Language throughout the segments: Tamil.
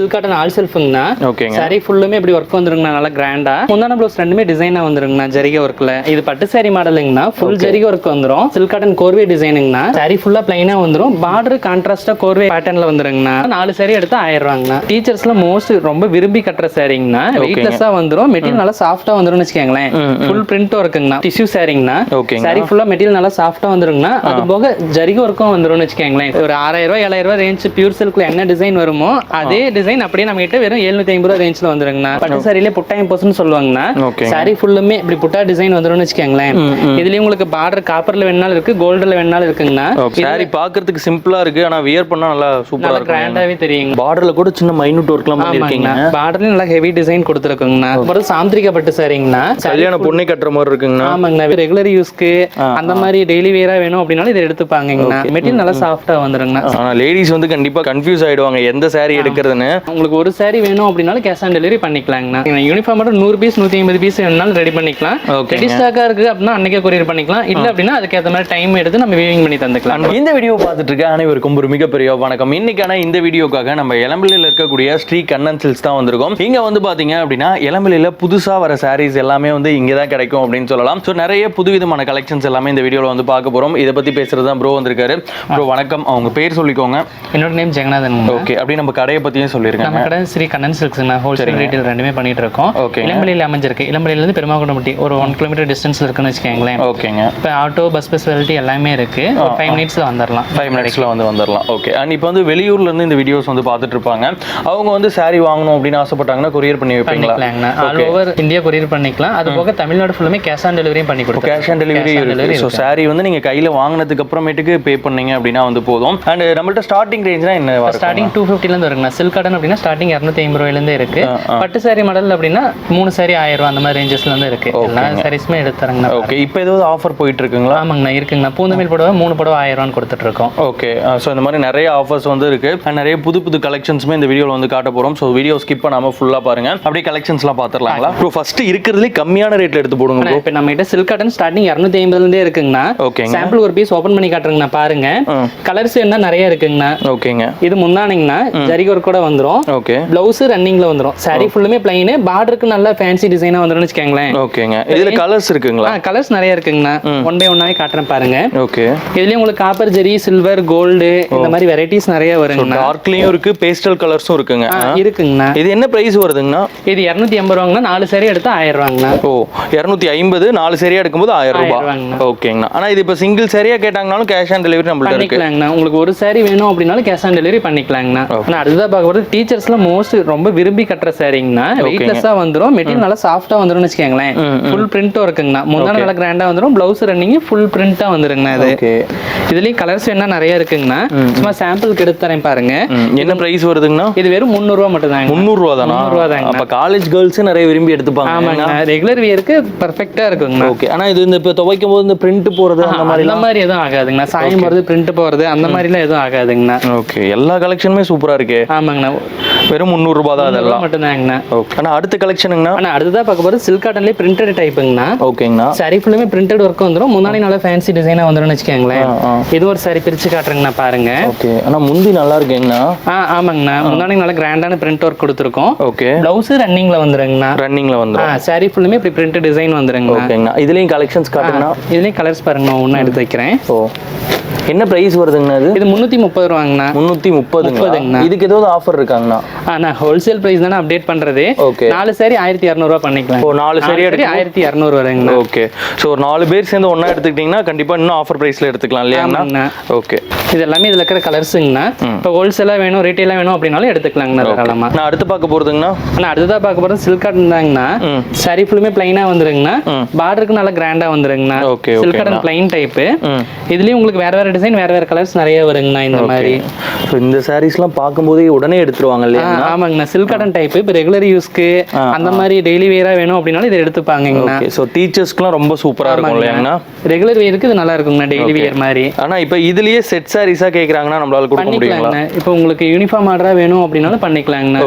சில்க் காட்டன் ஆல் செல்ஃபுங்கண்ணா ஓகேங்க. சாரி ஃபுல்லுமே இப்படி ஒர்க் வந்துருங்கண்ணா நல்லா கிராண்டா முந்தான ப்ளவுஸ் ரெண்டுமே டிசைனா வந்துருங்கண்ணா ஜரிகை ஒர்க்ல இது பட்டு சாரி மாடலுங்கண்ணா ஃபுல் ஜரிகை ஒர்க் வந்துரும். சில்க் காட்டன் கோர்வே டிசைனுங்கண்ணா சாரி ஃபுல்லா பிளைனா வந்துரும் பார்டர் கான்ட்ராஸ்டா கோர்வே பேட்டர்ன்ல வந்துருங்கண்ணா. நாலு சாரி எடுத்து ஆயிரம் ரூபாங்கண்ணா டீச்சர்ஸ்ல மோஸ்ட் ரொம்ப விரும்பி கட்டுற சாரிங்கண்ணா வெயிட்லெஸ்ஸா வந்துரும். மெட்டீரியல் நல்லா சாஃப்டா வந்துரும்னு வச்சுக்கோங்களேன். ஃபுல் பிரிண்ட் ஒர்க்குங்கண்ணா டிஷ்யூ சாரிங்கண்ணா சாரி ஃபுல்லா மெட்டீரியல் நல்லா சாஃப்டா வந்துருங்கண்ணா. அது போக ஜரிகை ஒர்க்கும் வந்துரும்னு வச்சுக்கோங்களேன். ஒரு ஆறாயிரம் ரூபாய் ஏழாயிரம் ரூபாய் ரேஞ்ச் பியூர் சில்க்ல என்ன டிசைன் வருமோ அதே டிசைன் அப்படியே நம்ம கிட்ட வெறும் எழுநூத்தி ஐம்பது ரூபாய் ரேஞ்ச்ல வந்துருங்கண்ணா. பட்டு சாரியிலே புட்டாயம் போஸ்ட்னு சொல்லுவாங்கண்ணா. சாரி ஃபுல்லுமே இப்படி புட்டா டிசைன் வந்துரும்னு வச்சுக்கோங்களேன். இதுலயும் உங்களுக்கு பார்டர் காப்பர்ல வேணாலும் இருக்கு கோல்டுல வேணாலும் இருக்குங்கண்ணா. சாரி பார்க்கிறதுக்கு சிம்பிளா இருக்கு ஆனா வியர் பண்ணா நல்லா சூப்பரா நல்லா இருக்கும் கிராண்டாவே தெரியுங்க. பார்டர்ல கூட சின்ன மைனூட் ஒர்க்லாம் பண்ணிருக்கீங்க பார்டர்ல நல்லா ஹெவி டிசைன் கொடுத்துருக்குங்கண்ணா. அப்புறம் சாந்திரிகா பட்டு சாரிங்கண்ணா கல்யாண பொண்ணே கட்டுற மாதிரி இருக்குங்கண்ணா. ஆமாங்கண்ணா. ரெகுலர் யூஸ்க்கு அந்த மாதிரி டெய்லி வேரா வேணும் அப்படின்னாலும் இதை எடுத்துப்பாங்கங்கண்ணா. மெட்டீரியல் நல்லா சாஃப்டா வந்துருங்கண்ணா. ஆனா லேடிஸ் வந்து கண்டிப்பா கன்ஃபியூஸ் ஆயிடுவாங்க எந்த saree எடுக்கிறதுன்னு. உங்களுக்கு ஒரு saree வேணும் அப்படின்னாலும் கேஷ் ஆன் டெலிவரி பண்ணிக்கலாங்கண்ணா. யூனிஃபார்ம் மட்டும் நூறு பீஸ் நூற்றி ஐம்பது பீஸ் வேணுனாலும் ரெடி பண்ணிக்கலாம். ரெடி ஸ்டாக்காக இருக்குது அப்படின்னா அன்னைக்கே கொரியர் பண்ணிக்கலாம். இல்லை அப்படின்னா அதுக்கேற்ற மாதிரி டைம் எடுத்து நம்ம வீவிங் பண்ணி தந்துக்கலாம். இந்த வீடியோ பார்த்துட்டு இருக்க அனைவருக்கும் ஒரு மிகப்பெரிய வணக்கம். இன்னைக்கான இந்த வீடியோக்காக நம்ம இளம்பிள்ளையில் இருக்கக்கூடிய ஸ்ரீ கண்ணன் சில்ஸ் தான் வந்திருக்கோம். இங்க வந்து பாத்தீங்க அப்படின்னா இளம்பிள்ளையில புதுசா வர சாரீஸ் எல்லாமே வந்து இங்க தான் கிடைக்கும் அப்படின்னு சொல்லலாம். ஸோ நிறைய புதுவிதமான கலெக்ஷன்ஸ் எல்லாமே இந்த வீடியோல வந்து பார்க்க போறோம். இதை பத்தி பேசுறது தான் ப்ரோ வந்திருக்காரு. ப்ரோ வணக்கம். அவங்க பேர் சொல்லிக்கோங்க. என்னோட நேம் ஜெகநாதன். ஓகே அப்படி நம்ம கடையை பத்தியும் சொல்லியிருக்காங்க நம்ம கடை ஸ்ரீ கண்ணன் சில்க்ஸ்ண்ணா ஹோல்சேல் ரீட்டைல் ரெண்டுமே பண்ணிட்டு இருக்கோம். Okay. இளம்பள்ளியில் அமைஞ்சிருக்கு. இளம்பள்ளியிலேருந்து பெருமாகுண்டம்பட்டி ஒரு ஒன் கிலோமீட்டர் டிஸ்டன்ஸ்ல இருக்குன்னு வச்சுக்கோங்களேன். ஓகேங்க. இப்போ ஆட்டோ பஸ் ஃபெசிலிட்டி எல்லாமே இருக்கு. ஒரு ஃபைவ் மினிட்ஸ்ல வந்துடலாம் ஃபைவ் மினிட்ஸ்ல வந்து வந்துடலாம் ஓகே அண்ட் இப்போ வந்து வெளியூர்ல இருந்து இந்த வீடியோஸ் வந்து பார்த்துட்டு இருப்பாங்க. அவங்க வந்து saree வாங்கணும் அப்படின்னு ஆசைப்பட்டாங்கன்னா கொரியர் பண்ணி வைப்பீங்களா? ஆல் ஓவர் இந்தியா கொரியர் பண்ணிக்கலாம். அது போக தமிழ்நாடு ஃபுல்லுமே கேஷ் ஆன் டெலிவரியும் பண்ணி கொடுக்கும் கேஷ் ஆன் டெலிவரி இருக்கு. ஸோ saree வந்து நீங்க கையில வாங்கினதுக்கு அப்புறமேட்டுக்கு பே பண்ணீங்க அப்படின்னா வந்து போதும். அண்ட் நம்மள்ட்ட ஸ்டார்டிங் ரேஞ்ச்னா என்ன ஸ்டார்டிங் டூ ஃபிஃப்டிலேருந்து வருங்கண்ணா. சில்க் காட்டன் அப்படின்னா ஸ்டார்டிங் இரநூத்தி ஐம்பது ரூபாயிலேருந்து இருக்கு. பட்டு சாரி மாடல் அப்படின்னா மூணு சாரி ஆயிரம் ரூபா அந்த மாதிரி ரேஞ்சஸ்ல இருந்து இருக்கு. எல்லா சாரீஸுமே ஓகே இப்போ ஏதாவது ஆஃபர் போயிட்டு இருக்குங்களா ஆமாங்கண்ணா இருக்குங்கண்ணா. பூந்தமிழ் புடவை மூணு புடவை ஆயிரம் ரூபான்னு கொடுத்துட்டு இருக்கோம். ஓகே ஸோ இந்த மாதிரி நிறைய ஆஃபர்ஸ் வந்து இருக்கு. நிறைய புது புது கலெக்ஷன்ஸுமே இந்த வீடியோவில் வந்து காட்ட போறோம். ஸோ வீடியோ ஸ்கிப் பண்ணாம ஃபுல்லா பாருங்க. அப்படியே கலெக்ஷன்ஸ்லாம் பார்த்துடலாங்களா ப்ரோ ஃபர்ஸ்ட் இருக்கிறதுலே கம்மியான ரேட்ல எடுத்து போடுங்க இப்போ நம்ம கிட்ட சில்க் காட்டன் ஸ்டார்டிங் இரநூத்தி ஐம்பதுலேருந்தே இருக்குங்கண்ணா. ஓகேங்க சாம்பிள் ஒரு பீஸ் ஓப்பன் பண்ணி காட்டுறேங்கண்ணா பாருங்க. கலர்ஸ் என்ன நிறைய இருக்குங்கண்ணா. ஓகேங்க இது முந்தானிங்கண்ணா. ஜரிகை ஒர்க் கூட வந்துரும். ஓகே பிளவுஸ் ரன்னிங்ல வந்துரும். சாரி ஃபுல்லுமே பிளைனு பார்டருக்கு நல்லா ஃபேன்சி டிசைனா வந்துரும்னு வச்சுக்கோங்களேன். ஓகேங்க இதுல கலர்ஸ் இருக்குங்களா? கலர்ஸ் நிறைய இருக்குங்கண்ணா. ஒன் பை ஒன்னாவே காட்டுறேன் பாருங்க. ஓகே இதுலயும் உங்களுக்கு காப்பர் ஜெரி சில்வர் கோல்டு இந்த மாதிரி வெரைட்டிஸ் நிறைய வருங்கண்ணா. டார்க்லயும் இருக்கு பேஸ்டல் கலர்ஸும் இருக்குங்க. இருக்குங்கண்ணா. இது என்ன பிரைஸ் வருதுங்கண்ணா? இது இரநூத்தி எண்பது ரூபாங்கண்ணா. நாலு சாரி எடுத்தா ஆயிரம் ரூபாங்கண்ணா. ஓ இரநூத்தி ஐம்பது நாலு சரியா எடுக்கும்போது ஆயிரம் ரூபாய். ஓகேங்கண்ணா ஆனா இது இப்போ சிங்கிள் சரியா கேட்டாங்கனாலும் கேஷ் ஆன் டெலிவரி நம்மள்ட்ட இருக்கு. உங்களுக்கு ஒரு சாரி வேணும் அப்படின்னாலும் கேஷ் ஆன் டெலிவரி பண்ணிக்கலாங்கண்ணா. ஆனா அடுத்ததா பார்க்க போகிறது டீச்சர்ஸ்ல மோஸ்ட் ரொம்ப விரும்பி கட்டுற சாரிங்கண்ணா வெயிட்லெஸ்ஸா வந்துரும் மெட்டீரியல் நல்லா சாஃப்டா வந்துரும்னு வச்சுக்கோங்களேன். ஃபுல் பிரிண்ட் இருக்குங்கண்ணா. முந்தான நல்லா கிராண்டா வந்துரும் பிளவுஸ் ரன்னிங் ஃபுல் பிரிண்டா வந்துருங்கண்ணா இது. இதுலயும் கலர்ஸ் வேணா நிறைய இருக்குங்கண்ணா. சும்மா சாம்பிளுக்கு எடுத்து தரேன் பாருங்க. என்ன பிரைஸ் வருதுங்கண்ணா? இது வெறும் முந்நூறுவா மட்டும் தாங்க. முந்நூறுரூவா தானா? முந்நூறுவா தாங்க. அப்ப காலேஜ் கேர்ள்ஸ் நிறைய விரும்பி எடுத்துப்பாங்க ஆமாங்கண்ணா ரெகுலர் வியருக்கு பர்ஃபெக்டா இருக்குங்கண்ணா. ஓகே. ஆனா இது இந்த இப்போ துவைக்கும் போது இந்த பிரிண்ட் போறது அந்த மாதிரி அந்த மாதிரி எதுவும் ஆகாதுங்கண்ணா. சாயம் போறது பிரிண்ட் போறது அந்த மாதிரிலாம் எதுவும் ஆகாதுங்கண்ணா. ஓகே. எல்லா கலெக்ஷனுமே சூப்பரா இருக்கே. ஆமாங்கண்ணா. வெறும் முந்நூறுரூபா தான் அதெல்லாம். மட்டும்தாங்கண்ணா ஓகே ஆனா அடுத்த கலெக்ஷனுங்கண்ணா ஆனா அடுத்ததா பார்க்க போறது சில்க் காட்டன்லேயே பிரிண்டட் டைப்புங்கண்ணா ஓகேங்கண்ணா சாரி ஃபுல்லுமே பிரிண்டட் ஒர்க் வந்துரும். முன்னாடி நல்லா ஃபேன்சி டிசைனா வந்துரும்னு வச்சுக்கோங்களேன். இது ஒரு சாரி பிரிச்சு காட்டுறேங்கண்ணா பாருங்க. ஓகே ஆனா முந்தி நல்லா இருக்கேங்கண்ணா. ஆ ஆமாங்கண்ணா. முன்னாடி நல்லா கிராண்டான பிரிண்ட் ஒர்க் கொடுத்துருக்கோம். ஓகே பிளவுஸ் ரன்னிங்ல வந்துருங்கண்ணா. ரன்னிங்ல ஆ வந்துரும் சாரி ஃபுல்லுமே இப்படி பிரிண்ட் டிசைன் வந்துருங்கண்ணா. ஓகேங்கண்ணா இதுலயும் கலெக்ஷன்ஸ் காட்டுங்கண்ணா. இதுலயும் கலர்ஸ் பாருங்க ஒண்ணா எடுத்து வைக்கிறேன். ஓ. என்ன பிரைஸ் வருதுங்கண்ணா இது? இது முந்நூற்றி முப்பது ரூபாங்கண்ணா. முந்நூற்றி முப்பதுங்கண்ணா. இதுக்கு ஏதாவது ஆஃபர் இருக்காங்கண்ணா நான் ஹோல்சேல் ப்ரைஸ் தானே அப்டேட் பண்றது. ஓகே நாலு சாரி ஆயிரத்தி இரநூறுவா பண்ணிக்கலாம். ஓ நாலு சரி சரி ஆயிரத்தி இரநூறு வருங்கண்ணா ஓகே ஸோ ஒரு நாலு பேர் சேர்ந்து ஒண்ணா எடுத்துக்கிட்டிங்கன்னா கண்டிப்பா இன்னும் ஆஃபர் ப்ரைஸ்ல எடுத்துக்கலாம் இல்லையாங்கண்ணா ஆமாங்கண்ணா. ஓகே இது எல்லாமே இதுல இருக்கிற கலர்ஸுங்கண்ணா இப்போ ஹோல்சேலாக வேணும் ரீட்டெயிலாக வேணும் அப்படின்னாலும் எடுத்துக்கலாங்கண்ணா தாராளமா. நான் அடுத்து பார்க்க போறதுங்கண்ணா? ஆனால் அடுத்ததாக பார்க்க போகிறது சில்க் காட்டன் தாங்கண்ணா. சாரி ஃபுல்லுமே பிளைனாக வந்துருங்கண்ணா. பார்டருக்கு நல்லா கிராண்டாக வந்துருங்கண்ணா. Okay, silk cotton plain type இதுலயும் உங்களுக்கு வேற வேற டிசைன் வேற வேற கலர்ஸ் நிறைய வருங்கண்ணா இந்த மாதிரி. ஸோ இந்த சாரீஸ்லாம் பார்க்கும்போதே உடனே எடுத்துருவாங்க இல்லையா? ஆமாங்கண்ணா. சில்க் காட்டன் டைப் இப்போ ரெகுலர் யூஸ்க்கு அந்த மாதிரி டெய்லி வேரா வேணும் அப்படின்னாலும் இதை எடுத்துப்பாங்கண்ணா ஓகே ஸோ டீச்சர்ஸ்க்குலாம் ரொம்ப சூப்பரா இருக்கும் இல்லையாங்கண்ணா? ரெகுலர் வேருக்கு இது நல்லா இருக்குங்கண்ணா டெய்லி வேர் மாதிரி. ஆனா இப்போ இதுலயே செட் சாரீஸா கேக்குறாங்கன்னா நம்மளால கொடுக்க முடியுங்களா? இப்போ உங்களுக்கு யூனிஃபார்ம் ஆர்டரா வேணும் அப்படின்னாலும் பண்ணிக்கலாங்கண்ணா.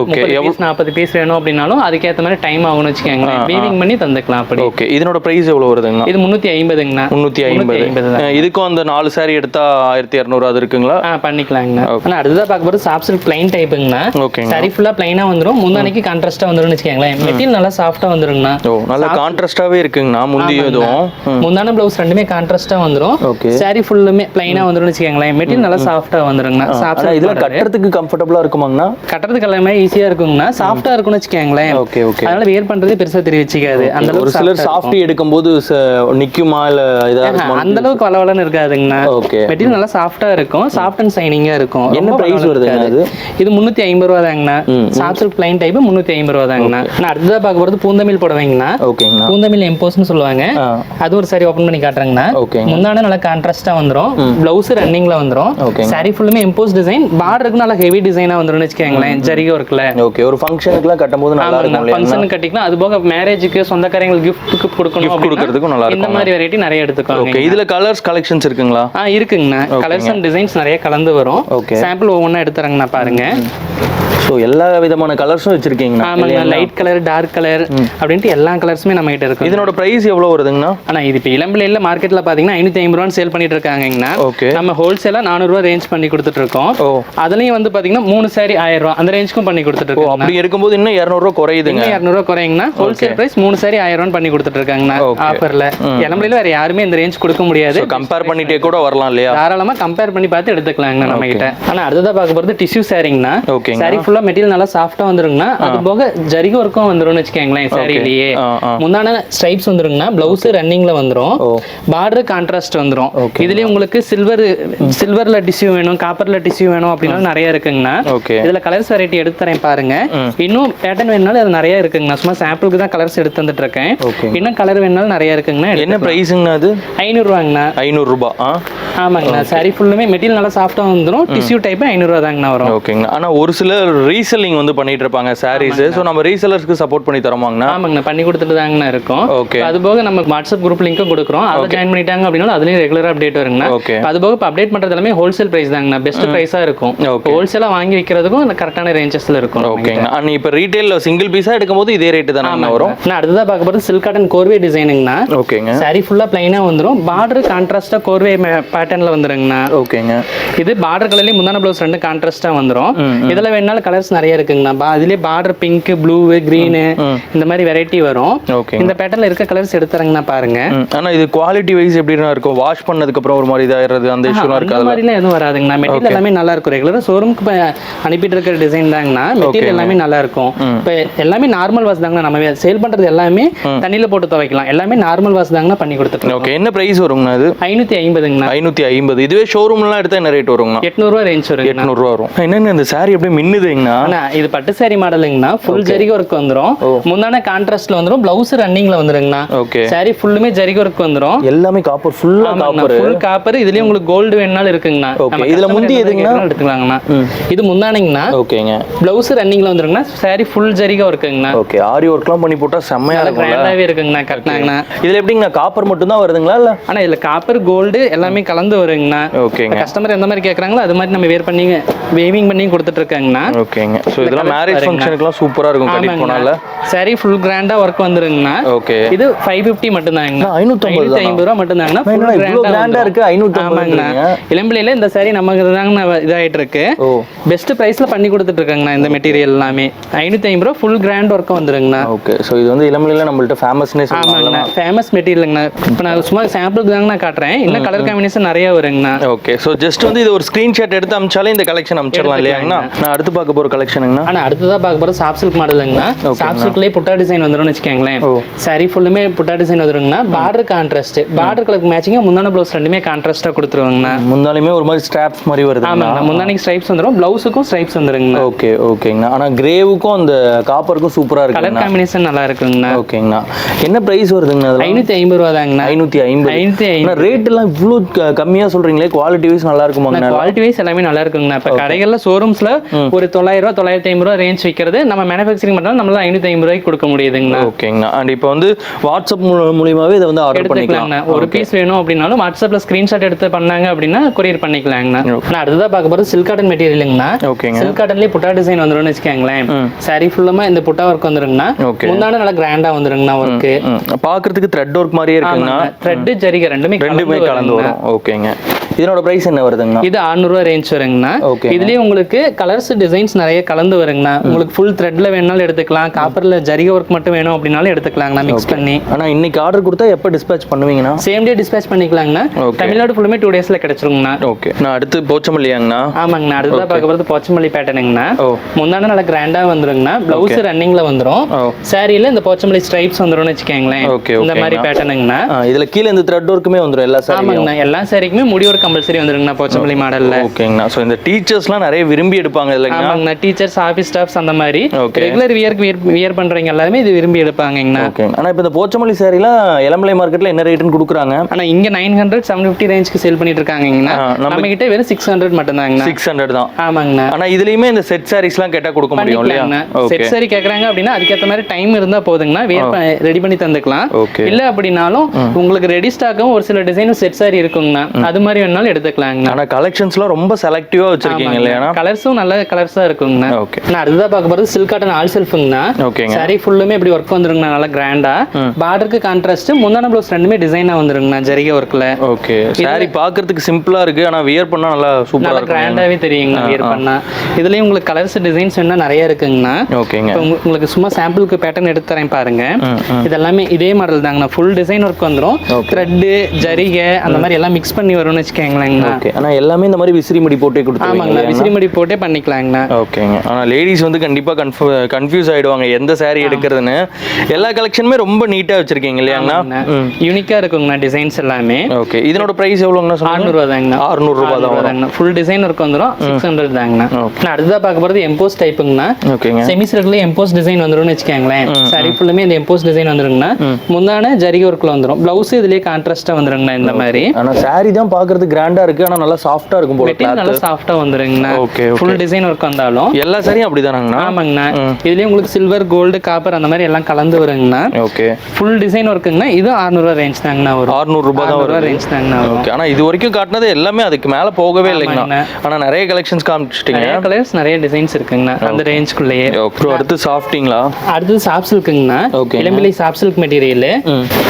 பீஸ் நாற்பது பீஸ் வேணும் அப்படின்னாலும் அதுக்கேற்ற மாதிரி டைம் ஆகும்னு வச்சுக்கோங்களேன். வீவிங் பண்ணி தந்துக்கலாம் அப்படி. ஓகே இதனோட பிரைஸ் எவ்வளவு வருதுங்கண்ணா? இது முந்நூற்றி ஐம்பதுங்கண்ணா. முந்நூற்றி ஐம்பது. இதுக்கும் அந்த நாலு சாரி எடுத்து எடுத்தா ஆயிரத்தி இரநூறு அது இருக்குங்களா? ஆ பண்ணிக்கலாங்கண்ணா ஆனால் அடுத்ததாக பார்க்க போகிறது சாஃப்ட் சில்க் பிளைன் டைப்புங்கண்ணா ஓகேங்க சரி ஃபுல்லாக பிளைனாக வந்துடும் முந்தானைக்கு கான்ட்ராஸ்ட்டாக வந்துரும்னு வச்சுக்கோங்களேன். மெட்டீரியல் நல்லா சாஃப்டாக வந்துருங்கண்ணா. ஓ நல்லா கான்ட்ராஸ்டாவே இருக்குங்கண்ணா முந்தி இதுவும் ம். முந்தான ப்ளவுஸ் ரெண்டுமே கான்ட்ராஸ்ட்டாக வந்துடும் ஓகே சாரி ஃபுல்லுமே பிளைனாக வந்துரும்னு வச்சுக்கோங்களேன். மெட்டீரியல் நல்லா சாஃப்டாக வந்துருங்கண்ணா. ஆனா சாஃப்ட் இதெல்லாம் கட்டுறதுக்கு கம்ஃபர்டபுளா இருக்குமாங்கண்ணா? கட்டுறதுக்கு எல்லாமே ஈஸியாக இருக்குங்கண்ணா. சாஃப்டாக இருக்கும்னு வச்சுக்கோங்களேன். ஓகே ஓகே அதனால வேர் பண்றதே பெருசா தெரிவிச்சுக்காது. அந்த ஒரு சிலர் சாஃப்டி எடுக்கும்போது நிக்குமா இல்ல இதா ஆஹா, இருக்குமா அந்த அளவுக்கு வளவலன்னு இருக்காதுங்கண்ணா. ஓகே மெட்டீரியல் நல்லா சாஃப்டா இருக்கும். சாஃப்ட் அண்ட் சைனிங்கா இருக்கும். என்ன வருதுங்க இருக்காது. இது முந்நூத்தி ஐம்பது ரூபா தாங்கண்ணா. சாஃப்ட் சில்க் பிளைன் டைப் முந்நூத்தி ஐம்பது ரூபா தாங்கண்ணா. நான் அடுத்ததா பார்க்க போறது பூந்தமிழ் புடவைங்கண்ணா. ஓகேங்கண்ணா பூந்தமிழ் எம்போஸ்னு சொல்லுவாங்க. அது ஒரு சாரி ஓபன் பண்ணி காட்டுறேங்கண்ணா. முந்தான நல்லா கான்ட்ராஸ்டா வந்துரும். பிளவுஸ் ரன்னிங்ல வந்துரும். சாரி ஃபுல்லுமே எம்போஸ் டிசைன் பார்டருக்கு நல்லா ஹெவி டிசைனா வந்துரும்னு வச்சுக்கோங்களேன். ஜரிகை ஒர்க்ல ஓகே ஒரு ஃபங்க்ஷனுக்குலாம் கட்டும்போது நல்லா இருக்கும் ஃபங்க்ஷன் கட்டிக்கலாம். அது போக மேரேஜுக்கு சொந்தக்காரங்களுக்கு கிஃப்ட்டுக்கு கொடுக்கணும் கொடுக்கறதுக்கும் நல்லா இந்த இருக்கும் மாதிரி வெரைட்டி நிறைய எடுத்துக்கோங்க. ஓகே இதுல கலர்ஸ் கலெக்ஷன்ஸ் இருக்குங்களா? ஆ இருக்குங்கண்ணா. கலர்ஸ் அண்ட் டிசைன்ஸ் நிறைய கலந்து வரும். சாம்பிள் ஒவ்வொன்றா எடுத்துறேங்கண்ணா பாருங்க. ஸோ எல்லா விதமான கலர்ஸும் வச்சிருக்கீங்கண்ணா. ஆமாங்க லைட் கலர் டார்க் கலர் அப்படின்ட்டு எல்லா கலர்ஸுமே நம்ம கிட்ட இருக்கு இதனோட பிரைஸ் எவ்வளவு வருதுங்கண்ணா? ஆனா இது இப்போ இளம்பிள்ளையில மார்க்கெட்ல பாத்தீங்கன்னா ஐநூத்தி ஐம்பது ரூபான்னு சேல் பண்ணிட்டு இருக்காங்கண்ணா ஓகே நம்ம ஹோல்சேலா நானூறுரூவா ரேஞ்ச் பண்ணி கொடுத்துட்டு இருக்கோம். ஓ. அதுலயும் வந்து பாத்தீங்கன்னா மூணு சாரி ஆயிரம் ரூபா அந்த ரேஞ்சுக்கும் பண்ணி கொடுத்துட்டு இருக்கோம். அப்படி இருக்கும்போது இன்னும் இரநூறுவா குறையுதுங்க. இரநூறுவா குறையுங்கண்ணா. ஹோல்சேல் பிரைஸ் மூணு சாரி ஆயிரம் ரூபான்னு பண்ணி கொடுத்துட்டு இருக்காங்கண்ணா. ஆஃபர்ல இளம்பிள்ளையில வேற யாருமே இந்த ரேஞ்ச் கொடுக்க முடியாது. கம்பேர் பண்ணிட்டே கூட வரலாம் இல்லையா? தாராளமா கம்பேர் பண்ணி பார்த்து எடுத்துக்கலாங்கண்ணா நம்ம கிட்ட. ஆனா அடுத்ததா பார்க்க போறது டிஷ்யூ சாரிங்கண்ணா ஓகேங்க சாரி ஃபுல்லா மெட்டீரியல் நல்லா சாஃப்டா வந்துருங்கண்ணா. அது போக ஜரிகை ஒர்க்கும் வந்துரும்னு வச்சுக்கோங்களேன் ஆ முந்தான ஸ்ட்ரைப்ஸ் வந்துருங்கண்ணா. பிளவுஸ் ரன்னிங்ல வந்துரும். ஓ. பார்டர் கான்ட்ராஸ்ட் வந்துரும். Okay. இதுலயும் உங்களுக்கு சில்வர் சில்வர்ல டிஷ்யூ வேணும் காப்பர்ல டிஷ்யூ வேணும் அப்படின்னா நிறைய இருக்குங்கண்ணா. இதுல கலர்ஸ் வெரைட்டி எடுத்து தரேன் பாருங்க. இன்னும் பேட்டர்ன் வேணுனாலும் அது நிறைய இருக்குங்கண்ணா. சும்மா சாம்பிளுக்கு தான் கலர்ஸ் எடுத்து வந்துட்டு இருக்கேன் இன்னும் கலர் வேணுனாலும் நிறைய இருக்குங்கண்ணா என்ன பிரைஸுங்கண்ணா அது? ஐநூறுவாங்கண்ணா. ஐநூறுரூபா. ஆமாங்கண்ணா. சாரி ஃபுல்லுமே மெட்டீரியல் நல்லா சாஃப்டா வந்துரும். டிஷ்யூ டைப் ஐநூறுவா தாங்கண்ணா வரும். ஓகேங்க ஆனா ஒரு சிலர் ரீசெல்லிங் வந்து பண்ணிட்டு இருப்பாங்க சாரீஸ் ஸோ நம்ம ரீசெலர்ஸ்க்கு சப்போர்ட் பண்ணி தரோமாங்கண்ணா? ஆமாங்கண்ணா பண்ணி கொடுத்துட்டு தாங்கண்ணா இருக்கும். ஓகே அது போக நம்ம வாட்ஸ்அப் குரூப் லிங்க்கும் கொடுக்குறோம். அதை ஜாயின் பண்ணிட்டாங்க அப்படின்னா அதுலயும் ரெகுலர் அப்டேட் வருங்கண்ணா. ஓகே அது போக இப்போ அப்டேட் பண்றது எல்லாமே ஹோல்சேல் பிரைஸ் தாங்கண்ணா. பெஸ்ட் பிரைஸா இருக்கும். ஓகே ஹோல்சேலா வாங்கி விற்கிறதுக்கும் கரெக்டான ரேஞ்சஸ்ல இருக்கும். ஓகேங்க அண்ட் இப்போ ரீட்டைலில் சிங்கிள் பீஸாக எடுக்கும்போது இதே ரேட்டு தானே வரும்? நான் அடுத்ததா பார்க்க போறது சில்க் காட்டன் கோர்வே டிசைனுங்கண்ணா ஓகேங்க சாரி ஃபுல்லா பிளைனா வந்துரும். பார்டர் கான்ட்ராஸ்டா கோர்வே பேட்டர்ன்ல வந்துருங்கண்ணா. ஓகேங்க இது பார்டர் கலர்லயே முந்தான ப்ளவுஸ் ரெண்டு கான்ட்ராஸ்டா வந்துரும். ம், இதுல வேணாலும் கலர்ஸ் நிறைய இருக்குங்கண்ணா. அதுலயே பார்டர் பிங்க் ப்ளூ கிரீனு. இந்த மாதிரி வெரைட்டி வரும். ஓகேங்க இந்த பேட்டர்ல இருக்க கலர்ஸ் எடுத்துறங்கண்ணா பாருங்க. ஆனா இது குவாலிட்டி வைஸ் எப்படின்னா இருக்கும் வாஷ் பண்ணதுக்கு அப்புறம் ஒரு மாதிரி இதாகிறது அந்த இஷ்யூலாம் அந்த இருக்காது மாதிரிலாம் எதுவும் வராதுங்கண்ணா. மெட்டீரியல் எல்லாமே நல்லா இருக்கும். ரெகுலராக ஷோரூமுக்கு அனுப்பிட்டு இருக்கிற டிசைன் தாங்கண்ணா. மெட்டீரியல் எல்லாமே நல்லா இருக்கும். இப்போ எல்லாமே நார்மல் வாஷ் தாங்கண்ணா. நம்ம சேல் பண்றது எல்லாமே தண்ணியில போட்டு துவைக்கலாம். எல்லாமே நார்மல் வாஷ் தாங்கண்ணா பண்ணி கொடுத்துருக்கோம் ஓகே என்ன பிரைஸ் வருங்கண்ணா அது ஐநூத்தி ஐம்பதுங்கண்ணா. ஐநூற்றி ஐம்பது. இதுவே ஷோரூம்லாம் எடுத்தா என்ன ரேட் வருங்கண்ணா? எட்நூறுவா ரேஞ்ச் வருங்கண்ணா. எட்நூறுரூவா வரும். என்னங்க இந்த saree அப்படியே மின்னுதுங்கண்ணா அண்ணா இது பட்டு சாரி மாடலுங்கண்ணா ஃபுல் ஜரிகை ஒர்க் வந்துரும். முந்தான கான்ட்ராஸ்ட்ல வந்துரும். பிளவுஸ் ரன்னிங்ல வந்துருங்கண்ணா. ஓகே சாரி ஃபுல்லுமே ஜரிகை ஒர்க் வந்துரும். எல்லாமே காப்பர் ஃபுல்லாக காப்பர் ஃபுல் காப்பர் இதுலயும் உங்களுக்கு கோல்டு வேணாலும் இருக்குங்கண்ணா. நம்ம இதுல முந்தி எதுங்கண்ணா? எடுத்துக்கலாங்கண்ணா. இது முந்தானைங்கண்ணா. ஓகேங்க பிளவுஸ் ரன்னிங்ல வந்துருங்கண்ணா. சாரி ஃபுல் ஜரிகை ஒர்க்குங்கண்ணா ஓகே ஆரி ஒர்க்லாம் பண்ணி போட்டா செம்மையா இருக்கும்ல? கிராண்டாவே இருக்குங்கண்ணா கட்டினாங்கண்ணா. இதுல எப்படிங்கண்ணா? காப்பர் மட்டும் தான் வருதுங்களா இல்ல? ஆனா இதுல காப்பர் கோல்டு எல்லாமே கலந்து வருங்கண்ணா. ஓகேங்க கஸ்டமர் எந்த மாதிரி கேக்குறாங்களோ அது மாதிரி நம்ம வேர் பண்ணி வேவிங் பண்ணி கொடுத்துட்டு இருக்காங்கண்ணா. ஓகேங்க. ஸோ இதெல்லாம் மேரேஜ் ஃபங்க்ஷனுக்குலாம் சூப்பரா இருக்கும் கட்டிட்டு போனால. சாரி ஃபுல் கிராண்டா ஒர்க் வந்துருங்கண்ணா. ஓகே இது ஃபைவ் ஃபிஃப்டி மட்டும்தாங்கண்ணா. ஐநூத்தி ஐம்பது ரூபா மட்டும்தாங்கண்ணா. full என்னடா இவ்வளோ grand ஆ கிராண்டா வந்துரும். இருக்கு ஐநூற்றம்பது ஆமாங்கண்ணா. இளம்பிள்ளையில இந்த சாரி நமக்கு தாங்கண்ணா இதாயிட்டு இருக்கு பெஸ்ட் பிரைஸ்ல பண்ணி கொடுத்துட்டு இருக்காங்கண்ணா இந்த மெட்டீரியல் எல்லாமே. ஐநூத்தி ஐம்பது ரூபா ஃபுல் கிராண்ட் ஒர்க்கும் வந்துருங்கண்ணா. ஓகே ஸோ இது வந்து இளமலையில் நம்மள்ட்ட ஃபேமஸ்னே ஆமாங்கண்ணா. ஃபேமஸ் மெட்டீரியலுங்கண்ணா இப்போ நான் சும்மா சாம்பிளுக்கு தாங்கண்ணா காட்டுறேன். இன்னும் கலர் காம்பினேஷன் நிறைய வருங்கண்ணா. ஓகே ஸோ ஜஸ்ட் வந்து இது ஒரு ஸ்க்ரீன்ஷாட் எடுத்து அமிச்சாலே இந்த கலெக்ஷன் அமிச்சிடலாம் இல்லையாங்கண்ணா? நான் அடுத்து பார்க்க போகிற கலெக்ஷனுங்கண்ணா ஆனா அடுத்ததா பார்க்க போறது சாஃப்ட் சில்க் மாடலுங்கண்ணா சாஃப்ட் சில்க்லேயே புட்டா டிசைன் வந்துரும்னு வச்சுக்கோங்களேன். சாரி ஃபுல்லுமே புட்டா டிசைன் வந்துருங்கண்ணா பார்டர் கான்ட்ராஸ்ட் பார்டர் கலருக்கு மேட்சிங்காக முந்தான ப்ளவுஸ் ரெண்டுமே கான்ட்ராஸ்டா கொடுத்துருவாங்கண்ணா. முந்தாலுமே ஒரு மாதிரி ஸ்ட்ராப்ஸ் மாதிரி வருதுங்கண்ணா ஆமாங்கண்ணா. முந்தானிக்கு ஸ்ட்ரைப்ஸ் வந்துரும் பிளவுஸுக்கும் ஸ்ட்ரைப்ஸ் வந்துருங்கண்ணா. ஓகே ஓகேங்கண்ணா ஆனால் கிரேவுக்கும் அந்த காப்பருக்கும் சூப்பராக கலர் இருக்குங்கண்ணா. காம்பினேஷன் நல்லா இருக்குங்கண்ணா. ஓகேங்கண்ணா என்ன ப்ரைஸ் வருதுங்கண்ணா ஐநூத்தி ஐம்பது ரூபா தாங்கண்ணா ஐநூற்றி ஐம்பது. ஐநூத்தி ஐம்பது. ரேட் எல்லாம் இவ்வளோ கம்மியாக சொல்கிறீங்களே குவாலிட்டி வைஸ் நல்லா இருக்குமாங்கண்ணா குவாலிட்டி வைஸ் எல்லாமே நல்லா இருக்குங்கண்ணா. இப்போ கடைகள்ல ஷோரூம்ஸ்ல ஒரு தொள்ளாயிரம் ரூபா தொள்ளாயிரத்தி ஐம்பது ரூபா ரேஞ்ச் விற்கிறது நம்ம மேனுஃபேக்சரிங் பண்ணாலும் நம்மளால ஐநூத்தி ஐம்பது ரூபாய்க்கு கொடுக்க முடியுதுங்கண்ணா ஓகேங்கண்ணா அண்ட் இப்போ வந்து வாட்ஸ்அப் மூலியமாவே இதை வந்து ஆர்டர் பண்ணிக்கலாம். எடுத்துக்கலாங்கண்ணா ஒரு பீஸ் வேணும் அப்படின்னாலும் வாட்ஸ்அப்ல ஸ்கிரீன்ஷாட் எடுத்து பண்ணாங்க அப்படின்னா கொரியர் பண்ணிக்கலாங்கண்ணா நான் அடுத்ததா பார்க்க போறது சில்க் காட்டன் மெட்டீரியலுங்கண்ணா ஓகேங்க. சில்க் காட்டன்லயே புட்டா டிசைன் வந்துரும்னு வச்சுக்கோங்களேன். சாரி ஃபுல்லமா இந்த புட்டா ஒர்க் வந்துருங்கண்ணா ஓகே முந்தான நல்லா கிராண்டா வந்துருங்கண்ணா ஒர்க்கு ம் பார்க்கறதுக்கு த்ரெட் ஒர்க் மாதிரியே இருக்குங்கண்ணா த்ரெட் ஜரிகை ரெண்டுமே ரெண்டுமே கலந்து. வரும். ஓகேங்க. இதனோட பிரைஸ் என்ன வருதுங்கண்ணா? இது 600 ரூபா ரேஞ்ச் வருங்கண்ணா. Okay. இதுலயே உங்களுக்கு கலர்ஸ் டிசைன்ஸ் நிறைய கலந்து வருங்கண்ணா. உங்களுக்கு ஃபுல் த்ரெட்ல வேணாலும் எடுத்துக்கலாம். காப்பர்ல ஜரிகை ஒர்க் மட்டும் வேணும் அப்படின்னாலும் எடுத்துக்கலாங்கண்ணா மிக்ஸ் பண்ணி. ஆனா இன்னைக்கு ஆர்டர் கொடுத்தா எப்போ டிஸ்பேச் பண்ணுவீங்கண்ணா? சேம் டே டிஸ்பேச் பண்ணிக்கலாங்கண்ணா. தமிழ்நாடு ஃபுல்லுமே டூ டேஸ்ல கிடைச்சிருங்கண்ணா. ஓகே நான் அடுத்து போச்சமல்லியாங்கண்ணா. ஆமாங்கண்ணா. அடுத்ததான் பார்க்க போகிறது போச்சமல்லி பேட்டர்னுங்கண்ணா முந்தான நல்லா கிராண்டா வந்துருங்கண்ணா. பிளவுஸ் ரன்னிங்ல வந்துரும். சாரியில இந்த போச்சமல்லி ஸ்ட்ரைப்ஸ் வந்துரும்னு வச்சுக்கோங்களேன். இந்த மாதிரி. பேட்டர்னுங்கண்ணா இதுல கீழே இந்த த்ரெட் ஒர்க்குமே வந்துடும் எல்லா சாரி எல்லா சாரிக்குமே முடி ஒரு கம்பல்சரி வந்துருங்கண்ணா போச்சமல்லி மாடல்ல. ஓகேங்கண்ணா ஸோ இந்த டீச்சர்ஸ்லாம் நிறைய விரும்பி எடுப்பாங்க ஆமாங்கண்ணா டீச்சர்ஸ் ஆஃபீஸ் ஸ்டாஃப்ஸ் அந்த மாதிரி. ரெகுலர் வியருக்கு வியர் பண்றவங்க எல்லாருமே இது விரும்பி எடுப்பாங்கண்ணா ஓகே ஆனா இப்போ இந்த போச்சமல்லி சாரிலாம் இளமலை மார்க்கெட்ல என்ன ரேட்டுன்னு கொடுக்குறாங்க? ஆனா இங்க நைன் ஹண்ட்ரட் செவன் ஃபிஃப்டி ரேஞ்சுக்கு சேல் பண்ணிட்டு இருக்காங்கண்ணா நம்ம- கிட்ட வெறும் சிக்ஸ் ஹண்ட்ரட் மட்டும்தாங்கண்ணா. சிக்ஸ் ஹண்ட்ரட் தான். ஆமாங்கண்ணா. ஆனா இதுலயுமே இந்த செட் சாரீஸ்லாம் கேட்டா கொடுக்க முடியும் இல்லையா? செட் சாரி கேக்குறாங்க அப்படின்னா அதுக்கேற்ற மாதிரி டைம் இருந்தா போதுங்கண்ணா. ரெடி பண்ணி தந்துக்கலாம். இல்ல அப்படின்னாலும் உங்களுக்கு ரெடி ஸ்டாக்கும் ஒரு சில டிசைன் செட் சாரி இருக்குங்கண்ணா. அது மாதிரி வேணாலும் எடுத்துக்கலாங்கண்ணா ஆனா கலெக்ஷன்ஸ்லாம் ரொம்ப செலக்டிவா வச்சிருக்கீங்க இல்லையாண்ணா? கலர்ஸும் நல்ல கலர்ஸா இருக்குங்கண்ணா. ஓகே. நான் அடுத்ததா பார்க்க போறது சில்க் காட்டன் ஆல் செல்ஃபுங்கண்ணா ஓகேங்க. சாரி ஃபுல்லுமே இப்படி ஒர்க் வந்துருங்கண்ணா நல்லா கிராண்டா பார்டருக்கு கான்ட்ராஸ்ட் முந்தான ப்ளவுஸ் ரெண்டுமே டிசைனா வந்துருங்கண்ணா ஜரிகை ஒர்க்ல ஓகே. சாரி பார்க்கிறதுக்கு சிம்பிளா இருக்கு ஆனா வியர் பண்ணா நல்லா சூப்பரா நல்லா கிராண்டாவே தெரியுங்கண்ணா வியர் பண்ணா. இதுலயும் உங்களுக்கு கலர்ஸ் டிசைன்ஸ் வேணா நிறைய இருக்குங்கண்ணா. ஓகேங்க. உங்களுக்கு சும்மா சாம்பிளுக்கு பேட்டர்ன் எடுத்து தரேன் பாருங்க. இதெல்லாமே இதே மாடல் தாங்கண்ணா. ஃபுல் டிசைன் ஒர்க் வந்துரும். த்ரெட்டு ஜரிகை அந்த மாதிரி எல்லாம் மிக்ஸ் பண்ணி வரும்னு வச்சுக்கோங்களேங்கண்ணா ஓகே. ஆனா எல்லாமே இந்த மாதிரி விசிறி முடி போட்டே கொடுத்துருவீங்க ஆமாங்கண்ணா விசிறிமடி போட்டே பண்ணிக்கலாங்கண்ணா. ஓகேங்க. ஆனா லேடிஸ் வந்து கண்டிப்பா கன்ஃபூ கன்ஃபியூஸ் ஆயிடுவாங்க எந்த saree எடுக்கிறதுன்னு. எல்லா கலெக்ஷனுமே ரொம்ப நீட்டா வச்சிருக்கீங்க இல்லையாங்கண்ணா ம். யூனிக்கா இருக்குங்கண்ணா டிசைன்ஸ் எல்லாமே. ஓகே. இதனோட பிரைஸ் எவ்வளோங்கண்ணா ஆறுநூறுவா தாங்கண்ணா அறுநூறு ரூபாய் தான் வரும் ஃபுல் டிசைன் ஒர்க் வந்துரும் சிக்ஸ் ஹண்ட்ரட் தாங்கண்ணா. நான் பார்க்க போறது எம்போஸ் டைப்புங்கண்ணா ஓகேங்க. செமி சில்க்ல எம்போஸ் டிசைன் வந்துரும்னு வச்சுக்கோங்களேன். சாரி ஃபுல்லுமே இந்த எம்போஸ் டிசைன் வந்துருங்கண்ணா. முந்தான ஜரிகை ஒர்க்ல வந்துரும். பிளவுஸ் இதுலயே கான்ட்ராஸ்டா வந்துருங்கண்ணா இந்த மாதிரி. ஆனா saree தான் பார்க்கிறதுக்கு கிராண்டா இருக்கு ஆனா நல்லா சாஃப்டா இருக்கும் போல நல்லா சாஃப்டா வந்துருங்கண்ணா. ஓகே ஃபுல் டிசைன் ஒர்க் வந்தாலும். எல்லா சாரியும் அப்படிதானாங்கண்ணா? ஆமாங்கண்ணா. இதுலயும் உங்களுக்கு சில்வர் கோல்டு காப்பர் அந்த மாதிரி எல்லாம் கலந்து வருங்கண்ணா. ஓகே ஃபுல் டிசைன் ஒர்க்குங்கண்ணா இது 600 ரூபா ரேஞ்ச் தாங்கண்ணா வரும். அறுநூறு ரூபாய் தான் 600 ரூபா வரும் ரேஞ்ச் தாங்கண்ணா ஓகே ஆனா இது வரைக்கும் காட்டினது எல்லாமே அதுக்கு மேல போகவே இல்லைங்கண்ணா. ஆனா நிறைய கலெக்ஷன்ஸ் காமிச்சிட்டீங்க. நிறைய கலர்ஸ் நிறைய டிசைன்ஸ் இருக்குங்கண்ணா. அந்த ரேஞ்ச்குள்ளேயே அப்புறம் அடுத்து சாஃப்டிங்களா அடுத்தது சாப் சில்க்குங்கண்ணா Okay. இளம்பிள்ளை சாப் சில்க் மெட்டீரியல்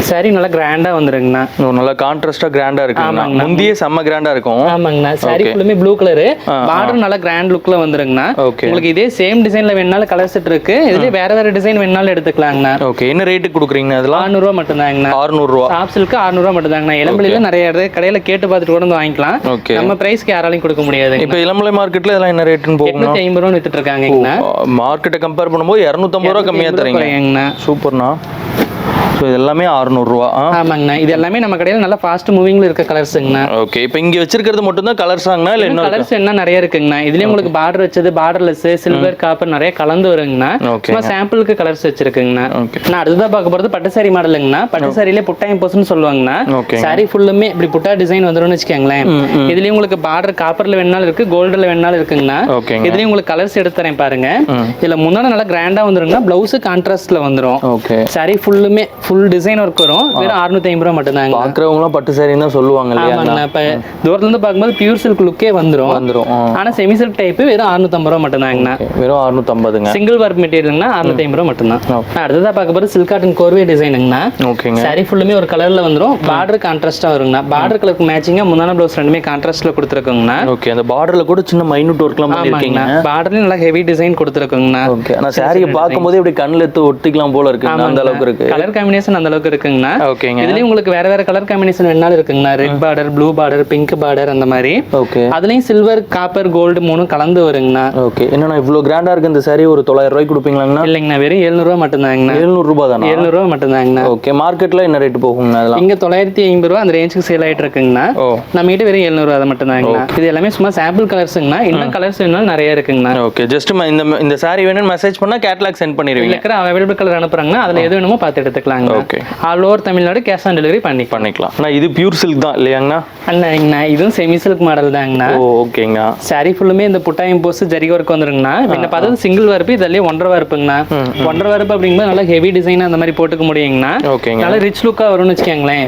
சாரி நல்லா கிராண்டா வந்துருங்கண்ணா. நல்லா கான்ட்ராஸ்டா கிராண்டா இருக்குங்கண்ணா. முந்தியே செம்ம கிராண்டா இருக்கும். ஆமாங்கண்ணா. சாரி ஃபுல்லுமே ப்ளூ கலரு பார்டர் நல்லா கிராண்ட் லுக்ல வந்துருங்கண்ணா. உங்களுக்கு இதே சேம் டிசைன்ல வேணாலும் கலர் செட் இருக்கு. இதுலயே வேற வேற டிசைன் வேணாலும் எடுத்துக்கலாங்கண்ணா. ஓகே என்ன ரேட்டுக்கு கொடுக்குறீங்கண்ணா அதெல்லாம்? 600 ரூபா மட்டும்தாங்கண்ணா. அறுநூறு ரூபா சில்க்கு 600 ரூபா மட்டும்தாங்கண்ணா இளம்பிள்ளையில நிறைய இடத்துல கடையில கேட்டு பார்த்துட்டு கூட வந்து வாங்கிக்கலாம். ஓகே நம்ம பிரைஸ்க்கு யாராலையும் கொடுக்க முடியாது இப்போ இளமலை மார்க்கெட்ல இதெல்லாம் என்ன ரேட்டுன்னு எட்நூத்தி ஐம்பது ரூபா வித்துட்டு இருக்காங்கண்ணா மார்க்கெட்டை கம்பேர் பண்ணும்போது இரநூத்தம்பது ரூபா கம்மியா தரீங்க. சூப்பர்ண்ணா ஸோ இது எல்லாமே அறுநூறுவா ஆமாங்கண்ணா. இது எல்லாமே நம்ம கடையில நல்லா ஃபாஸ்ட் மூவிங்ல இருக்க கலர்ஸுங்கண்ணா ஓகே இப்போ இங்க வச்சிருக்கிறது மட்டும் தான் கலர்ஸாங்கண்ணா இல்லை என்ன கலர்ஸ் என்ன நிறைய இருக்குங்கண்ணா. இதுலயும் உங்களுக்கு பார்டர் வச்சது பார்டர்லெஸ் சில்வர் காப்பர் நிறைய கலந்து வருங்கண்ணா. சும்மா சாம்பிளுக்கு கலர்ஸ் வச்சிருக்குங்கண்ணா. நான் அடுத்ததா பார்க்க போறது பட்டு சாரி மாடலுங்கண்ணா பட்டு சாரியில புட்டாயம் போஸ்ட்னு சொல்லுவாங்கண்ணா. சாரி ஃபுல்லுமே இப்படி புட்டா டிசைன் வந்துரும்னு வச்சுக்கோங்களேன். இதுலயும் உங்களுக்கு பார்டர் காப்பர்ல வேணாலும் இருக்கு கோல்டுல வேணாலும் இருக்குங்கண்ணா. இதுலயும் உங்களுக்கு கலர்ஸ் எடுத்து தரேன் பாருங்க. இதுல முன்னாடி நல்லா கிராண்டா வந்துருங்கண்ணா பிளவுஸ் கான்ட்ராஸ்ட்ல வந்துரும். ஓகே சாரி ஃபுல்லுமே ஃபுல் டிசைன் ஒர்க் வரும். வெறும் 650 ஐம்பது ரூபா மட்டும்தாங்க பார்க்குறவங்களாம் பட்டு சாரின்னு தான் சொல்லுவாங்க இல்லையா? இப்ப தூரத்துல இருந்து பார்க்கும்போது பியூர் சில்க் லுக்கே வந்துரும். வந்துடும் ஆனா செமி சில்க் டைப் வெறும் 650 ரூபா மட்டும்தாங்கண்ணா வெறும் அறுநூத்தம்பதுங்க சிங்கிள் ஒர்க் மெட்டீரியல்னா 650 ஐம்பது ரூபா மட்டும்தான். Okay. நான் அடுத்ததா பார்க்க போறது சில்க் காட்டன் கோர்வே டிசைனுங்கண்ணா ஓகேங்க. சாரி ஃபுல்லுமே ஒரு கலர்ல வந்துரும். பார்டர் கான்ட்ராஸ்டா வருங்கண்ணா. பார்டர் கலருக்கு மேட்சிங்கா முந்தான ப்ளவுஸ் ரெண்டுமே கான்ட்ராஸ்ட்ல கொடுத்துருக்கோங்கண்ணா. ஓகே அந்த பார்டர்ல கூட சின்ன மைனூட் ஒர்க்லாம் பண்ணிருக்கீங்க. பார்டர்லயும் நல்லா ஹெவி டிசைன் கொடுத்துருக்கோங்கண்ணா. ஓகே ஆனா சாரியை பார்க்கும்போதே இப்படி கண்ணில் எடுத்து ஒட்டிக்கலாம் போல இருக்கு அந்த அளவுக்கு இருக்கு. கலர் காம்பினேஷன் அந்த அளவுக்கு இருக்குங்கண்ணா. ஓகேங்க. இதுலயும் உங்களுக்கு வேற வேற கலர் காம்பினேஷன் வேணாலும் இருக்குங்கண்ணா. Red border blue border pink border அந்த மாதிரி. ஓகே. அதுலயும் சில்வர் காப்பர் கோல்டு மூணும் கலந்து வருங்கண்ணா. ஓகே. என்னண்ணா இவ்வளோ கிராண்டா இருக்கு இந்த சாரி ஒரு தொள்ளாயிரம் ரூபாய்க்கு கொடுப்பீங்களாங்கண்ணா? இல்லைங்கண்ணா வெறும் 700 ரூபா மட்டும்தாங்கண்ணா. எழுநூறு ரூபாய் தானா? 700 ரூபா மட்டும்தாங்கண்ணா. ஓகே. மார்க்கெட்ல என்ன ரேட் போகுங்கண்ணா அதெல்லாம் இங்க தொள்ளாயிரத்தி ஐம்பது ரூபா அந்த ரேஞ்சுக்கு சேல் ஆயிட்டு இருக்குங்கண்ணா. நம்ம கிட்ட வெறும் 700 ரூபா மட்டும்தாங்கண்ணா. இது எல்லாமே சும்மா சாம்பிள் கலர்ஸுங்கண்ணா இன்னும் கலர்ஸ் வேணாலும் நிறைய இருக்குங்கண்ணா. ஓகே. ஜஸ்ட் இந்த இந்த சாரி வேணும்னு மெசேஜ் பண்ணா கேட்லாக் சென்ட் பண்ணிடுவீங்க. இருக்கிற அவைலபிள் கலர் அனுப்புறாங்கன்னா அதுல எது வேணுமோ பார்த்து எடுத்துக்கலாங்க. Okay all over Tamil Nadu cash on delivery பண்ணிக்கலாம் பண்ணிக்கலாம். அண்ணா இது பியூர் சில்க் தான் இல்லையாங்கண்ணா அண்ணாங்கண்ணா இதுவும் செமி சில்க் மாடல் தாங்கண்ணா ஓ ஓகேங்கண்ணா சாரி ஃபுல்லுமே இந்த புட்டாயம் போஸ் ஜரிகை ஒர்க் வந்துருங்கண்ணா. இந்த பார்த்தது சிங்கிள் வரப்பு இதுலயே ஒன்றரை வரப்புங்கண்ணா ஒன்றரை வரப்பு அப்படிங்கும்போது நல்லா ஹெவி டிசைன் அந்த மாதிரி போட்டுக்க முடியுங்கண்ணா. நல்லா ரிச் லுக்கா வரும்னு வச்சுக்கோங்களேன்.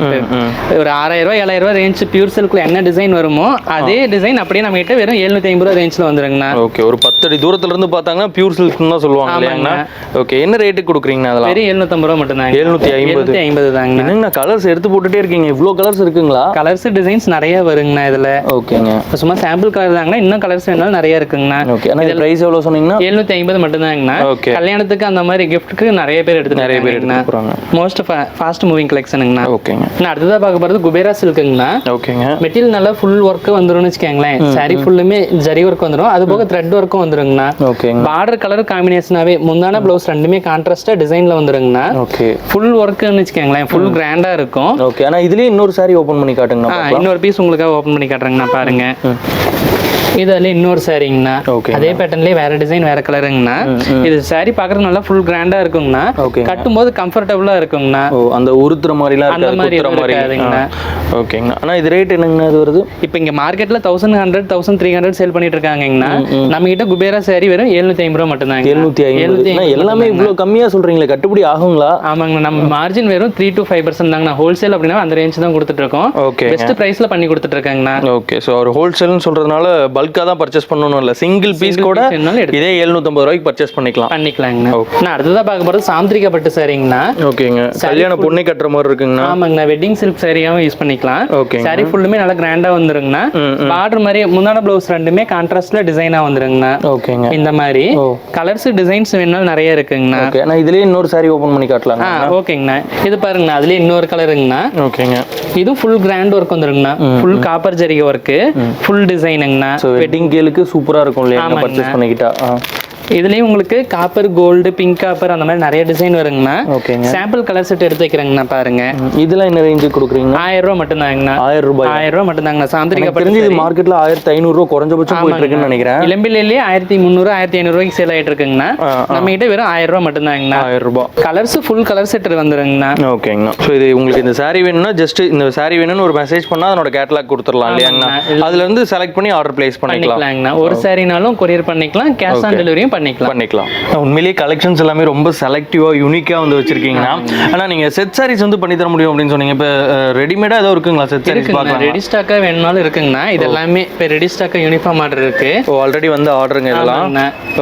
ஒரு ஆறாயிரம் ரூபாய் ஏழாயிரம் ரூபாய் ரேஞ்ச் பியூர் சில்க்ல என்ன டிசைன் வருமோ அதே டிசைன் அப்படியே நம்ம கிட்ட வெறும் எழுநூத்தி ஐம்பது ரூபா ரேஞ்ச்ல வந்துருங்கண்ணா. ஓகே ஒரு பத்து அடி தூரத்துல இருந்து பார்த்தாங்கன்னா பியூர் சில்க்னு தான் சொல்லுவாங்க ஓகே என்ன ரேட்டுக்கு கொடுக்குறீங்கண்ணா அதெல்லாம்? வெறும் எழுநூத்தம்பது ரூபா மட்டும்தாங்க. எழுநூத்தி எழுநூத்தி ஐம்பது ஐம்பது. தாங்கண்ணா என்னங்கண்ணா கலர்ஸ் எடுத்து போட்டுட்டே இருக்கீங்க. இவ்வளோ கலர்ஸ் இருக்குங்களா? கலர்ஸ் டிசைன்ஸ் நிறைய வருங்கண்ணா இதுல. ஓகேங்க. சும்மா சாம்பிள் கலர் தாங்கண்ணா இன்னும் கலர்ஸ் வேணாலும் நிறைய இருக்குங்கண்ணா. ஓகே. ஆனால் ப்ரைஸ் எவ்வளோ சொன்னீங்கன்னா? எழுநூத்தி ஐம்பது மட்டும்தாங்கண்ணா. Okay. கல்யாணத்துக்கு அந்த மாதிரி கிஃப்ட்டுக்கு நிறைய பேர் எடுத்து நிறைய பேர் எடுத்து போகிறாங்க மோஸ்ட் ஃபாஸ்ட் மூவிங் கலெக்ஷனுங்கண்ணா ஓகேங்க. நான் அடுத்ததா பார்க்க போறது குபேரா சில்க்குங்கண்ணா. ஓகேங்க. மெட்டீரியல் நல்லா ஃபுல் ஒர்க் வந்துரும்னு வச்சுக்கோங்களேன். saree ஃபுல்லுமே ஜரி ஒர்க் வந்துரும். அது போக த்ரெட் ஒர்க்கும் வந்துருங்கண்ணா. ஓகேங்க. பார்டர் கலர் காம்பினேஷனாவே முந்தான ப்ளவுஸ் ரெண்டுமே கான்ட்ராஸ்டா டிசைன்ல வந்துருங்கண்ணா. ஓகே. ஃபுல் ஒர்க்குன்னு வச்சுக்கோங்களேன். ஃபுல் கிராண்டா இருக்கும். ஓகே ஆனால் இதுலேயே இன்னொரு saree ஓப்பன் பண்ணி காட்டுங்கண்ணா இன்னொரு பீஸ் உங்களுக்காக ஓபன் பண்ணி காட்டுறேங்கண்ணா பாருங்க இதுல இன்னொரு சாரிங்கண்ணா. அதே பேட்டர்ன்லயே வேற டிசைன் வேற கலருங்கண்ணா இது saree பாக்குறது நல்லா ஃபுல் கிராண்டா இருக்குங்கண்ணா. கட்டும்போது கம்ஃபர்டபுளா இருக்குங்கண்ணா. அந்த உருத்துற மாதிரிலாம் அந்த மாதிரி இருக்காதுங்கண்ணா. ஆ, ஓகேங்கண்ணா ஆனால் இது ரேட் என்னங்கண்ணா இது வருது? இப்போ இங்க மார்க்கெட்ல thousand hundred thousand three hundred sale பண்ணிட்டு இருக்காங்கண்ணா நம்ம கிட்ட குபேரா saree வெறும் எழுநூத்தி ஐம்பது ரூபா மட்டும்தாங்க. எழுநூத்தி ஐம்பது. எல்லாமே இவ்வளோ கம்மியா சொல்றீங்களே கட்டுப்படி ஆகுங்களா? ஆமாங்கண்ணா நம்ம மார்ஜின் வெறும் த்ரீ டு ஃபைவ் பர்சன்ட் தாங்கண்ணா. ஹோல்சேல் அப்படின்னா அந்த ரேஞ்ச் தான் கொடுத்துட்டு இருக்கோம். ஓகே பெஸ்ட் பிரைஸ்ல பண்ணி கொடுத்துட்டு இருக்காங்கண்ணா. ஓகே ஸோ ஒரு ஹோல்சேல்னு சொல்றதுனால பல்காக தான் பர்ச்சேஸ் பண்ணணும் இல்லை. சிங்கிள் பீஸ் கூட இதே எழுநூத்தம்பது ரூபாய்க்கு பர்ச்சேஸ் பண்ணிக்கலாம். பண்ணிக்கலாங்கண்ணா. நான் அடுத்ததா பார்க்க போறது சாந்திரிகா பட்டு சாரிங்கண்ணா. ஓகேங்க. கல்யாண பொண்ணை கட்டுற மாதிரி இருக்குங்கண்ணா. ஆமாங்கண்ணா. வெட்டிங் சில்க் சாரியாவும் யூஸ் பண்ணிக்கலாம். ஓகேங்க. சாரி ஃபுல்லுமே நல்லா கிராண்டா வந்துருங்கண்ணா. பார்டர் மாதிரி முன்னாடி ப்ளவுஸ் ரெண்டுமே கான்ட்ராஸ்ட்ல டிசைனா வந்துருங்கண்ணா. ஓகேங்க. இந்த மாதிரி கலர்ஸ் டிசைன்ஸ் வேணாலும் நிறைய இருக்குங்கண்ணா. ஓகே. நான் இதுலயே இன்னொரு saree ஓப்பன் பண்ணி காட்டலாம் ஓகேங்கண்ணா. இது பாருங்கண்ணா. அதுலயே இன்னொரு கலருங்கண்ணா ஓகேங்க. இது ஃபுல் கிராண்ட் ஒர்க் வந்துருங்கண்ணா. ஃபுல் காப்பர் ஜரிகை ஒர்க்கு ஃபுல் டிசைனுங்கண்ணா ஸோ வெட்டிங் கேலுக்கு சூப்பரா இருக்கும் இல்லையா. பர்ச்சேஸ் பண்ணிக்கிட்டா. இதுலயும் உங்களுக்கு காப்பர் கோல்டு பிங்க் காப்பர் அந்த மாதிரி நிறைய டிசைன் வருங்கண்ணா. ஓகேங்க. சாம்பிள் கலர் செட் எடுத்து வைக்கிறேங்கண்ணா பாருங்க. இதெல்லாம் என்ன ரேஞ்சுக்கு கொடுக்குறீங்க? ஆயிரம் ரூபா மட்டும்தாங்கண்ணா. ஆயிரம் ரூபாய்? ஆயிரம் ரூபா மட்டும்தாங்கண்ணா. சாந்திரிகா எனக்கு தெரிஞ்சு இது மார்க்கெட்ல ஆயிரத்தி ஐநூறுரூவா குறைஞ்சபட்சம் போயிட்டு இருக்குன்னு நினைக்கிறேன். இளம்பிலேயே ஆயிரத்தி முந்நூறு ஆயிரத்தி ஐநூறு ரூபாய்க்கு சேல் ஆயிட்டு இருக்குங்கண்ணா நம்ம கிட்ட வெறும் ஆயிரம் ரூபா மட்டும்தாங்கண்ணா. ஆயிரம் ரூபாய் கலர்ஸ் ஃபுல் கலர் செட் வந்துருங்கண்ணா. ஓகேங்கண்ணா. ஸோ இது உங்களுக்கு இந்த saree வேணும்னா ஜஸ்ட் இந்த saree வேணும்னு ஒரு மெசேஜ் பண்ணா அதனோட கேட்டலாக் கொடுத்துடலாம் இல்லையாங்கண்ணா. அதுல இருந்து செலக்ட் பண்ணி ஆர்டர் பிளேஸ் பண்ணிக்கலாம். ஒரு சாரினாலும் கொரியர் பண்ணிக்கலாம். கேஷ் ஆன் டெலிவரியும் பண்ணிக்கலாம். பண்ணிக்கலாம். உண்மையிலேயே கலெக்ஷன்ஸ் எல்லாமே ரொம்ப செலக்டிவா யூனிக்கா வந்து வச்சிருக்கீங்கன்னா ஆனா நீங்க செட் சாரீஸ் வந்து பண்ணி தர முடியும் அப்படின்னு சொன்னீங்க. இப்போ ரெடிமேடா ஏதோ இருக்குங்களா செட் சாரீஸ் ரெடி ஸ்டாக்கா வேணும்னாலும் இருக்குங்கண்ணா இது எல்லாமே இப்போ ரெடி ஸ்டாக்கா யூனிஃபார்ம் ஆர்டர் இருக்கு. ஆல்ரெடி வந்து ஆர்டருங்க இதெல்லாம்.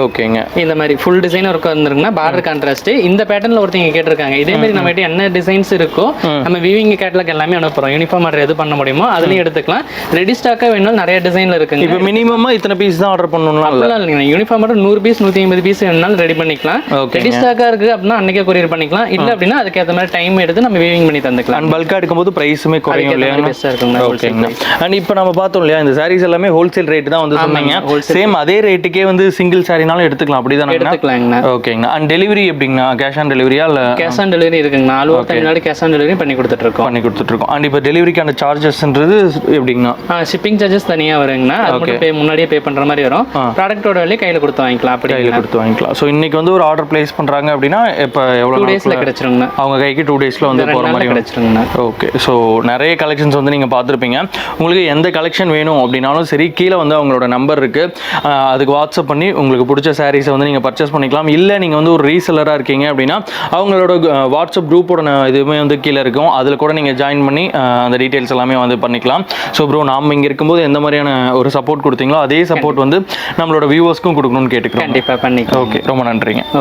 ஓகேங்க. இந்த மாதிரி ஃபுல் டிசைன் ஒர்க் வந்துருக்குன்னா பார்டர் கான்ட்ராஸ்ட் இந்த பேட்டர்ன்ல ஒருத்தங்க கேட்டிருக்காங்க. இதே மாதிரி நம்ம கிட்ட என்ன டிசைன்ஸ் இருக்கோ நம்ம விவிங் கேட்டலாக் எல்லாமே அனுப்புறோம். யூனிஃபார்ம் ஆர்டர் எது பண்ண முடியுமோ அதுலயும் எடுத்துக்கலாம். ரெடி ஸ்டாக்கா வேணாலும் நிறைய டிசைன்ல இருக்குங்க. இப்போ மினிமமா இத்தனை பீஸ் தான் ஆர்டர் பண்ணணும்னா இல்ல? யூனிஃபார்ம் மட்டும் நூறு பீஸ் நூற்றி ஐம்பது பீஸ் வேணாலும் ரெடி பண்ணிக்கலாம். ரெடி ஸ்டாக்காக இருக்குது அப்படின்னா அன்னைக்கே கொரியர் பண்ணிக்கலாம். இல்லை அப்படின்னா அதுக்கேற்ற மாதிரி டைம் எடுத்து நம்ம வீவிங் பண்ணி தந்துக்கலாம். அண்ட் பல்கா எடுக்கும்போது ப்ரைஸுமே குறையும் இல்லையா? இருக்குங்கண்ணா, wholesale ஓகேங்கண்ணா அண்ட் இப்போ நம்ம பார்த்தோம் இல்லையா இந்த சாரீஸ் எல்லாமே ஹோல்சேல் ரேட் தான் வந்து சொன்னீங்க. சேம் அதே ரேட்டுக்கே வந்து சிங்கிள் சாரினாலும் எடுத்துக்கலாம். அப்படிதானே எடுத்துக்கலாங்கண்ணா. ஓகேங்கண்ணா அண்ட் டெலிவரி எப்படிங்கண்ணா? கேஷ் ஆன் டெலிவரியா இல்லை? கேஷ் ஆன் டெலிவரி இருக்குங்கண்ணா. All over Tamil Nadu cash on delivery பண்ணி கொடுத்துட்டு இருக்கோம் பண்ணி கொடுத்துட்டு இருக்கோம் அண்ட் இப்போ டெலிவரிக்கான சார்ஜஸ்ன்றது எப்படிங்கண்ணா? ஷிப்பிங் சார்ஜஸ் தனியாக வருங்கண்ணா. அது மட்டும் pay முன்னாடியே பே பண்ணுற மாதிரி வரும். ப்ராடக்ட்டோட விலையை கையில் கொடுத்து வாங்கிக்கலாம். அப்படி கையில் கொடுத்து வாங்கிக்கலாம். ஸோ இன்னைக்கு வந்து ஒரு ஆர்டர் பிளேஸ் பண்றாங்க அப்படின்னா இப்போ எவ்வளோ டேஸில் கிடைச்சிருங்கண்ணா அவங்க கைக்கு டூ டேஸ்ல வந்து போகிற மாதிரி கிடைச்சிருங்கண்ணா ஓகே ஸோ நிறைய கலெக்ஷன்ஸ் வந்து நீங்கள் பார்த்துருப்பீங்க. உங்களுக்கு எந்த கலெக்ஷன் வேணும் அப்படின்னாலும் சரி கீழே வந்து அவங்களோட நம்பர் இருக்குது அதுக்கு வாட்ஸ்அப் பண்ணி உங்களுக்கு பிடிச்ச சாரீஸை வந்து நீங்கள் பர்ச்சேஸ் பண்ணிக்கலாம். இல்லை நீங்கள் வந்து ஒரு ரீசெல்லராக இருக்கீங்க அப்படின்னா அவங்களோட வாட்ஸ்அப் குரூப்போட இதுவுமே வந்து கீழே இருக்கும். அதில் கூட நீங்கள் ஜாயின் பண்ணி அந்த டீட்டெயில்ஸ் எல்லாமே வந்து பண்ணிக்கலாம். ஸோ ப்ரோ நாம் இங்கே இருக்கும்போது எந்த மாதிரியான ஒரு சப்போர்ட் கொடுத்தீங்களோ அதே சப்போர்ட் வந்து நம்மளோட வியூவர்ஸ்க்கும் கொடுக்கணும்னு கேட்டுக்கிறோம். கண்டிப்பாக பண்ணிக்கலாம் ஓகே ரொம்ப நன்றிங்க. ஓகே